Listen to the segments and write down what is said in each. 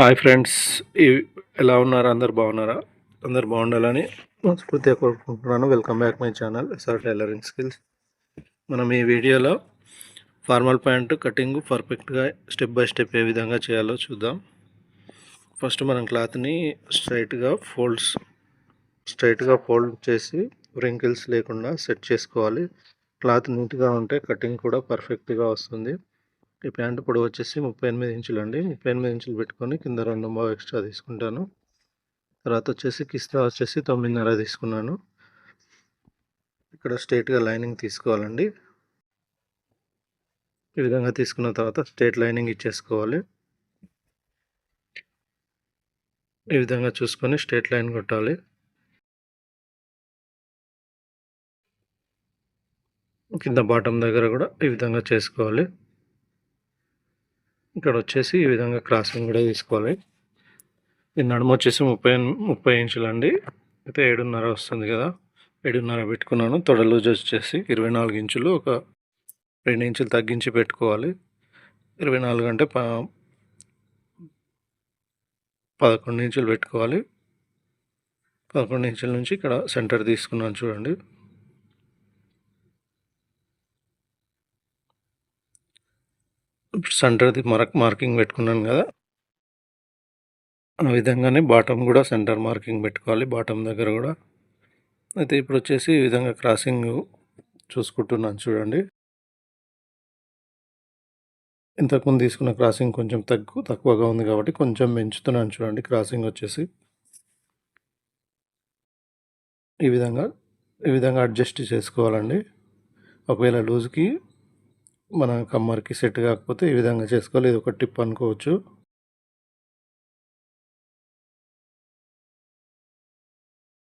Hi friends ఎలా ఉన్నారు? అందరు బాగున్నారా? అందరు బాగుండాలని మనస్ఫూర్తిగా కోరుకుంటున్నాను. Welcome back my channel SR tailoring skills మనం ఈ వీడియోలో ఫార్మల్ ప్యాంటు కటింగ్ పర్ఫెక్ట్గా స్టెప్ బై స్టెప్ ఏ విధంగా చేయాలో చూద్దాం. ఫస్ట్ మనం క్లాత్ని స్ట్రైట్గా ఫోల్డ్స్ స్ట్రైట్గా ఫోల్డ్ చేసి రింకిల్స్ లేకుండా సెట్ చేసుకోవాలి. క్లాత్ నీట్గా ఉంటే కటింగ్ కూడా పర్ఫెక్ట్గా వస్తుంది. ఈ ప్యాంటు పొడవు వచ్చేసి ముప్పై ఎనిమిది ఇంచులు అండి ముప్పై ఎనిమిది ఇంచులు పెట్టుకొని కింద రెండు బాగా ఎక్స్ట్రా తీసుకుంటాను. తర్వాత వచ్చేసి కిస్తా వచ్చేసి తొమ్మిదిన్నర తీసుకున్నాను. ఇక్కడ స్ట్రేట్గా లైనింగ్ తీసుకోవాలండి. ఈ విధంగా తీసుకున్న తర్వాత స్ట్రేట్ లైనింగ్ ఇచ్చేసుకోవాలి. ఈ విధంగా చూసుకొని స్ట్రేట్ లైన్ కొట్టాలి. కింద బాటం దగ్గర కూడా ఈ విధంగా చేసుకోవాలి. ఇక్కడ వచ్చేసి ఈ విధంగా క్రాసింగ్ కూడా తీసుకోవాలి. ఈ నడుము వచ్చేసి ముప్పై ముప్పై ఇంచులండి. అయితే ఏడున్నర వస్తుంది కదా. ఏడున్నర పెట్టుకున్నాను. తొడ లూజ్ వచ్చేసి ఇరవై నాలుగు ఇంచులు ఒక రెండు ఇంచులు తగ్గించి పెట్టుకోవాలి. ఇరవై నాలుగు అంటే ప పదకొండు ఇంచులు పెట్టుకోవాలి. పదకొండు ఇంచుల నుంచి ఇక్కడ సెంటర్ తీసుకున్నాను చూడండి. ఇప్పుడు సెంటర్ది మార్క్ మార్కింగ్ పెట్టుకున్నాను కదా. ఆ విధంగానే బాటమ్ కూడా సెంటర్ మార్కింగ్ పెట్టుకోవాలి బాటమ్ దగ్గర కూడా. అయితే ఇప్పుడు వచ్చేసి ఈ విధంగా క్రాసింగ్ చూసుకుంటున్నాను చూడండి. ఇంతకుముందు తీసుకున్న క్రాసింగ్ కొంచెం తగ్గు తక్కువగా ఉంది కాబట్టి కొంచెం పెంచుతున్నాను చూడండి క్రాసింగ్ వచ్చేసి. ఈ విధంగా ఈ విధంగా అడ్జస్ట్ చేసుకోవాలండి. ఒకవేళ లూజ్కి మన కమ్మర్కి సెట్ కాకపోతే ఈ విధంగా చేసుకోవాలి ఇది ఒక టిప్ అనుకోవచ్చు.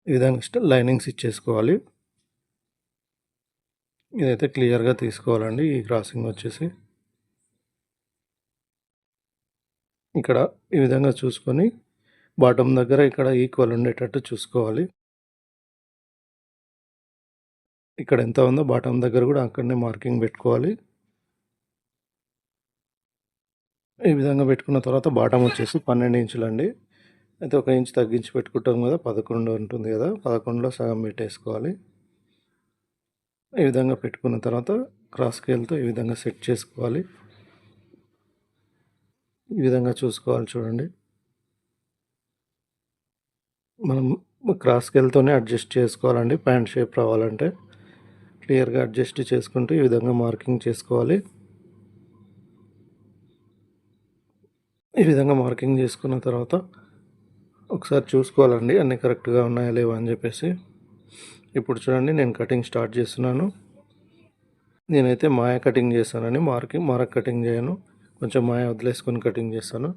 ఈ విధంగా లైనింగ్స్ ఇచ్చేసుకోవాలి. ఇదైతే క్లియర్గా తీసుకోవాలండి ఈ క్రాసింగ్ వచ్చేసి. ఇక్కడ ఈ విధంగా చూసుకొని బాటమ్ దగ్గర ఇక్కడ ఈక్వల్ ఉండేటట్టు చూసుకోవాలి. ఇక్కడ ఎంత ఉందో బాటమ్ దగ్గర కూడా అక్కడనే మార్కింగ్ పెట్టుకోవాలి. ఈ విధంగా పెట్టుకున్న తర్వాత బాటమ్ వచ్చేసి పన్నెండు ఇంచులు అండి అయితే ఒక ఇంచు తగ్గించి పెట్టుకుంటాం కదా పదకొండు ఉంటుంది కదా పదకొండులో సగం పెట్టేసుకోవాలి. ఈ విధంగా పెట్టుకున్న తర్వాత క్రాస్ స్కేల్తో ఈ విధంగా సెట్ చేసుకోవాలి. ఈ విధంగా చూసుకోవాలి చూడండి. మనం క్రాస్ స్కేల్తోనే అడ్జస్ట్ చేసుకోవాలండి ప్యాంట్ షేప్ రావాలంటే. క్లియర్గా అడ్జస్ట్ చేసుకుంటూ ఈ విధంగా మార్కింగ్ చేసుకోవాలి. ఈ విధంగా మార్కింగ్ చేసుకున్న తర్వాత ఒకసారి చూసుకోవాలండి అన్నీ కరెక్ట్గా ఉన్నాయా లేవా అని చెప్పేసి. ఇప్పుడు చూడండి నేను కటింగ్ స్టార్ట్ చేస్తున్నాను. నేనైతే మాయ కటింగ్ చేస్తానని మార్కింగ్ మారక్ కటింగ్ చేయను. కొంచెం మాయ వదిలేసుకొని కటింగ్ చేస్తాను.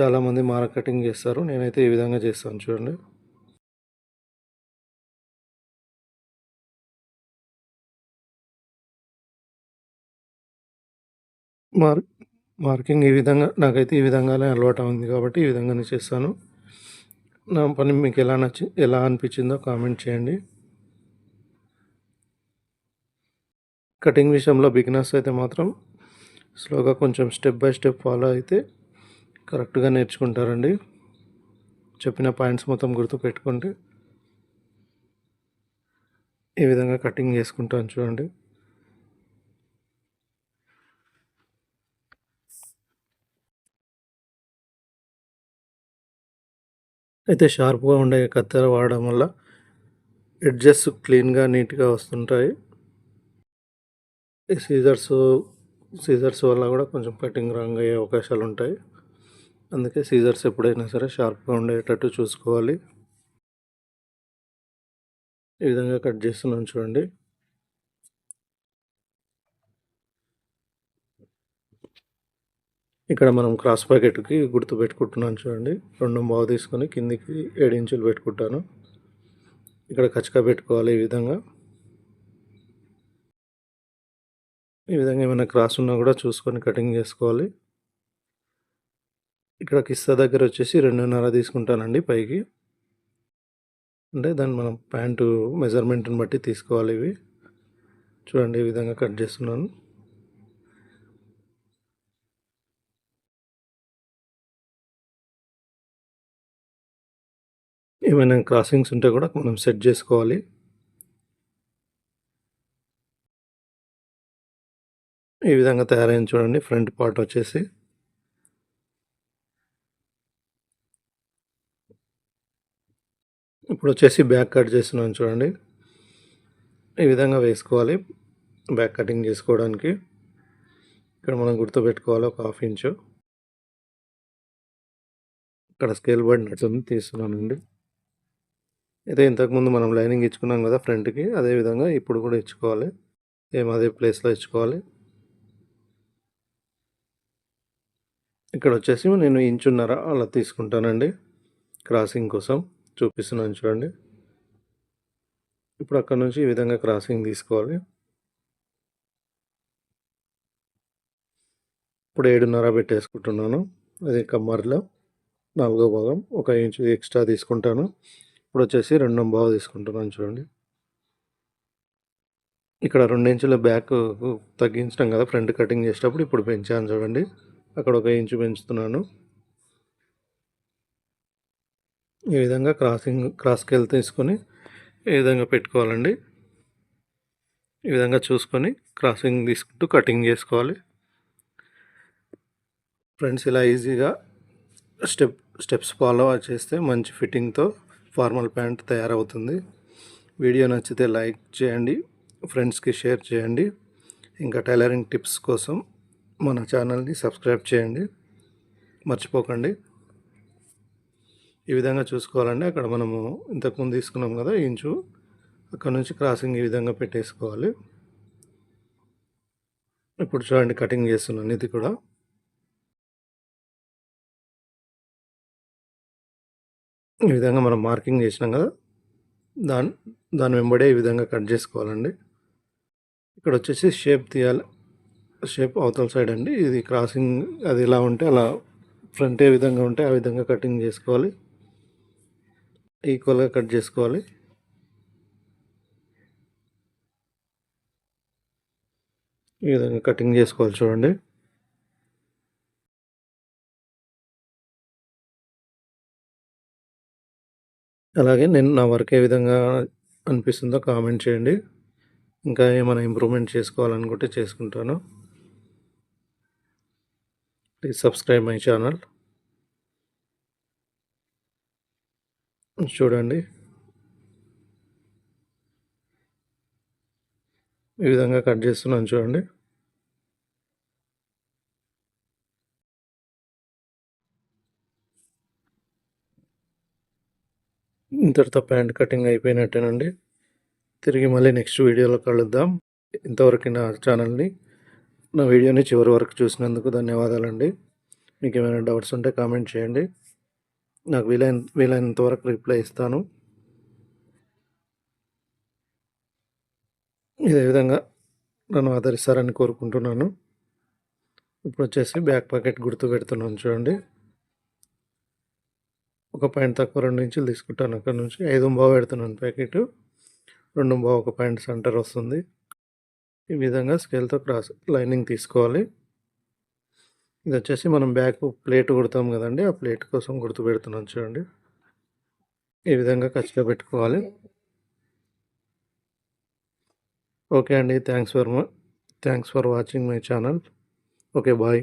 చాలామంది మారక్ కటింగ్ చేస్తారు నేనైతే ఈ విధంగా చేస్తాను చూడండి. మార్ మార్కింగ్ ఈ విధంగా నాకైతే ఈ విధంగానే అలవాటు ఉంది కాబట్టి ఈ విధంగానే చేస్తాను. నా పని మీకు ఎలా నచ్చి ఎలా అనిపించిందో కామెంట్ చేయండి. కటింగ్ విషయంలో బిగినర్స్ అయితే మాత్రం స్లోగా కొంచెం స్టెప్ బై స్టెప్ ఫాలో అయితే కరెక్ట్గా నేర్చుకుంటారండి. చెప్పిన పాయింట్స్ మొత్తం గుర్తు పెట్టుకుంటే ఈ విధంగా కటింగ్ చేసుకుంటాను చూడండి. అయితే షార్ప్గా ఉండే కత్తెర వాడడం వల్ల ఎడ్జెస్ క్లీన్గా నీట్గా వస్తుంటాయి. ఈ సీజర్స్ సీజర్స్ వల్ల కూడా కొంచెం కటింగ్ రాంగ్ అయ్యే అవకాశాలు ఉంటాయి. అందుకే సీజర్స్ ఎప్పుడైనా సరే షార్ప్గా ఉండేటట్టు చూసుకోవాలి. ఈ విధంగా కట్ చేస్తున్నాను చూడండి. ఇక్కడ మనం క్రాస్ ప్యాకెట్కి గుర్తు పెట్టుకుంటున్నాను చూడండి. రెండు బావు తీసుకొని కిందికి ఏడు ఇంచులు పెట్టుకుంటాను. ఇక్కడ కచ్చకా పెట్టుకోవాలి ఈ విధంగా. ఈ విధంగా ఏమైనా క్రాస్ ఉన్నా కూడా చూసుకొని కటింగ్ చేసుకోవాలి. ఇక్కడ కిస్తా దగ్గర వచ్చేసి రెండున్నర తీసుకుంటానండి పైకి. అంటే దాన్ని మనం ప్యాంటు మెజర్మెంట్ని బట్టి తీసుకోవాలి ఇవి. చూడండి ఈ విధంగా కట్ చేస్తున్నాను. ఏమైనా క్రాసింగ్స్ ఉంటే కూడా మనం సెట్ చేసుకోవాలి. ఈ విధంగా తయారైంది చూడండి ఫ్రంట్ పార్ట్ వచ్చేసి. ఇప్పుడు వచ్చేసి బ్యాక్ కట్ చేస్తున్నాను చూడండి. ఈ విధంగా వేసుకోవాలి బ్యాక్ కటింగ్ చేసుకోవడానికి. ఇక్కడ మనం గుర్తుపెట్టుకోవాలి ఒక హాఫ్ ఇంచు. ఇక్కడ స్కేల్ బడి నడుతుంది తీస్తున్నానండి. అయితే ఇంతకుముందు మనం లైనింగ్ ఇచ్చుకున్నాం కదా ఫ్రంట్కి అదే విధంగా ఇప్పుడు కూడా ఇచ్చుకోవాలి. సేమ్ అదే ప్లేస్లో ఇచ్చుకోవాలి. ఇక్కడ వచ్చేసి నేను ఇంచున్నర అలా తీసుకుంటానండి. క్రాసింగ్ కోసం చూపిస్తున్నాను చూడండి. ఇప్పుడు అక్కడ నుంచి ఈ విధంగా క్రాసింగ్ తీసుకోవాలి. ఇప్పుడు ఏడున్నర పెట్టేసుకుంటున్నాను. అది కమ్మర్లో నాలుగో భాగం ఒక ఇంచు ఎక్స్ట్రా తీసుకుంటాను. ఇప్పుడు వచ్చేసి రెండో బాగా తీసుకుంటున్నాను చూడండి. ఇక్కడ రెండు ఇంచుల బ్యాక్ తగ్గించడం కదా ఫ్రంట్ కటింగ్ చేసేటప్పుడు ఇప్పుడు పెంచాను చూడండి. అక్కడ ఒక ఇంచు పెంచుతున్నాను. ఈ విధంగా క్రాసింగ్ క్రాస్కి వెళ్తే తీసుకొని ఈ విధంగా పెట్టుకోవాలండి. ఈ విధంగా చూసుకొని క్రాసింగ్ తీసుకుంటూ కటింగ్ చేసుకోవాలి. ఫ్రెండ్స్ ఇలా ఈజీగా స్టెప్ స్టెప్స్ ఫాలో చేస్తే మంచి ఫిట్టింగ్తో ఫార్మల్ ప్యాంట్ తయారవుతుంది. వీడియో నచ్చితే లైక్ చేయండి ఫ్రెండ్స్కి షేర్ చేయండి. ఇంకా టైలరింగ్ టిప్స్ కోసం మన ఛానల్ని సబ్స్క్రైబ్ చేయండి. మర్చిపోకండి. ఈ విధంగా చూసుకోవాలండి. అక్కడ మనము ఇంతకుముందు తీసుకున్నాం కదా ఇంచు. అక్కడ నుంచి క్రాసింగ్ ఈ విధంగా పెట్టేసుకోవాలి. ఇప్పుడు చూడండి కటింగ్ చేస్తున్నాను ఇది కూడా. ఈ విధంగా మనం మార్కింగ్ చేసినాం కదా దాని దాని వెంబడే ఈ విధంగా కట్ చేసుకోవాలండి. ఇక్కడ వచ్చేసి షేప్ తీయాలి. షేప్ అవతల సైడ్ అండి. ఇది క్రాసింగ్ అది ఎలా ఉంటే అలా ఫ్రంట్ ఏ విధంగా ఉంటే ఆ విధంగా కటింగ్ చేసుకోవాలి. ఈక్వల్గా కట్ చేసుకోవాలి. ఈ విధంగా కటింగ్ చేసుకోవాలి చూడండి. అలాగే నేను నా వర్క్ ఏ విధంగా అనిపిస్తుందో కామెంట్ చేయండి. ఇంకా ఏమైనా ఇంప్రూవ్మెంట్ చేసుకోవాలనుకుంటే చేసుకుంటాను. Please subscribe my channel. చూడండి. ఈ విధంగా కట్ చేస్తున్నాను చూడండి. ఇంతటితో ప్యాంట్ కటింగ్ అయిపోయినట్టేనండి. తిరిగి మళ్ళీ నెక్స్ట్ వీడియోలో కలుద్దాం. ఇంతవరకు నా ఛానల్ని నా వీడియోని చివరి వరకు చూసినందుకు ధన్యవాదాలండి. మీకు ఏమైనా డౌట్స్ ఉంటే కామెంట్ చేయండి. నాకు వీలైన వీలైనంత వరకు రిప్లై ఇస్తాను. ఇదే విధంగా నన్ను ఆదరిస్తారని కోరుకుంటున్నాను. ఇప్పుడు వచ్చేసి బ్యాక్ పాకెట్ గుర్తు పెడుతున్నాను చూడండి. ఒక పాయింట్ తక్కువ రెండు ఇంచులు తీసుకుంటాను. అక్కడ నుంచి ఐదు బావ పెడుతున్నాను ప్యాకెట్. రెండు బావ ఒక పాయింట్ సెంటర్ వస్తుంది. ఈ విధంగా స్కేల్తో క్రాస్ లైనింగ్ తీసుకోవాలి. ఇది వచ్చేసి మనం బ్యాక్ ప్లేట్ కుడతాం కదండి. ఆ ప్లేట్ కోసం గుర్తు పెడుతున్నాం చూడండి. ఈ విధంగా ఖచ్చితంగా పెట్టుకోవాలి. ఓకే అండి. Thanks for thanks for watching my channel. Okay bye.